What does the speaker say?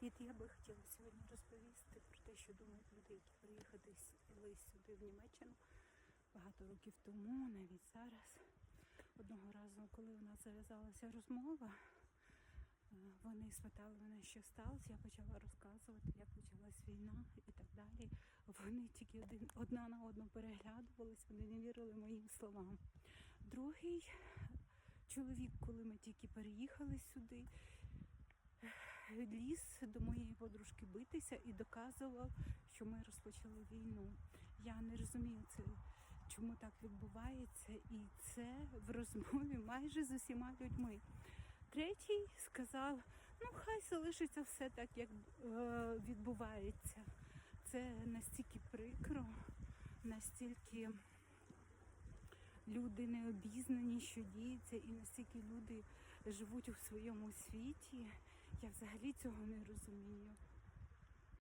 І я би хотіла сьогодні розповісти про те, що думають люди, які приїхали сюди в Німеччину багато років тому, навіть зараз. Одного разу, коли у нас зав'язалася розмова, е, вони спитали мене, що сталося. Я почала розказувати, як почалась війна і так далі. Вони тільки один одна на одну переглядувались, вони не вірили моїм словам. Другий чоловік, коли ми тільки переїхали сюди, ліз до моєї подружки битися і доказував, що ми розпочали війну. Я не розумію це, чому так відбувається, і це в розмові майже з усіма людьми. Третій сказав: ну хай залишиться все так, як е, відбувається. Це настільки прикро, настільки люди не обізнані, що діється, і настільки люди живуть у своєму світі. Я взагалі цього не розумію.